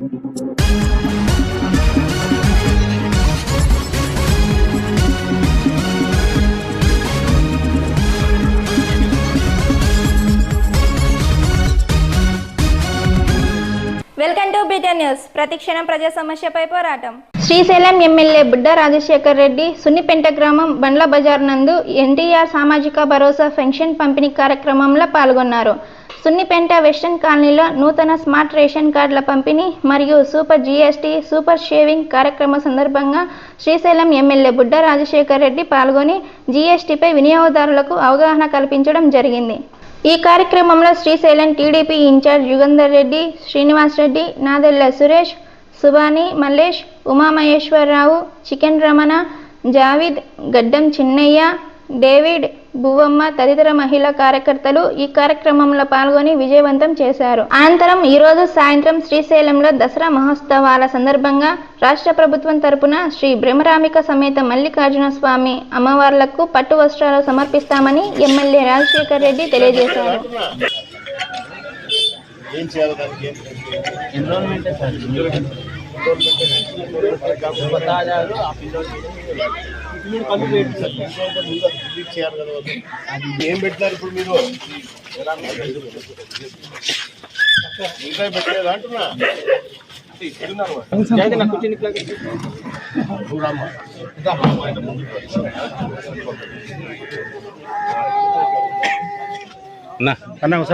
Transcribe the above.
Welcome to Britain news. ప్రతిక్షణం ప్రజా సమస్యపై పోరాటం. శ్రీశైలం ఎమ్మెల్యే బుడ్డ రాజశేఖర్ రెడ్డి సున్నిపెంట గ్రామం బండ్ల బజార్ నందు ఎన్టీఆర్ సామాజిక భరోసా పెన్షన్ పంపిణీ కార్యక్రమంలో పాల్గొన్నారు. సున్నిపెంట వెస్టర్న్ కాలనీలో నూతన స్మార్ట్ రేషన్ కార్డుల పంపిణీ మరియు సూపర్ జీఎస్టీ సూపర్ షేవింగ్ కార్యక్రమ సందర్భంగా శ్రీశైలం ఎమ్మెల్యే బుడ్డ రాజశేఖర్ రెడ్డి పాల్గొని జీఎస్టీపై వినియోగదారులకు అవగాహన కల్పించడం జరిగింది. ఈ కార్యక్రమంలో Srisailam TDP incharge Yugandhar Reddy Srinivas Reddy Nadella Suresh Subani Mallesh Umamaheswararao chicken Ramana Javid Gaddam Chinnaiah David బువ్వమ్మ తదితర మహిళా కార్యకర్తలు ఈ కార్యక్రమంలో పాల్గొని విజయవంతం చేశారు. అనంతరం ఈరోజు సాయంత్రం శ్రీశైలంలో దసరా మహోత్సవాల సందర్భంగా రాష్ట్ర ప్రభుత్వం తరపున శ్రీ బ్రహ్మరామిక సమేత మల్లికార్జున స్వామి అమ్మవార్లకు పట్టు వస్త్రాలు సమర్పిస్తామని ఎమ్మెల్యే రాజశేఖర్ రెడ్డి తెలియజేశారు. ఏం చేయాలి దానికి? ఏం ఎన్రోల్మెంట్ సార్ ఏం పెట్టినారు ఇప్పుడు మీరు? ఇంకా పెట్టలేదు అంటున్నా? చూడమ్మా. అన్న. అన్న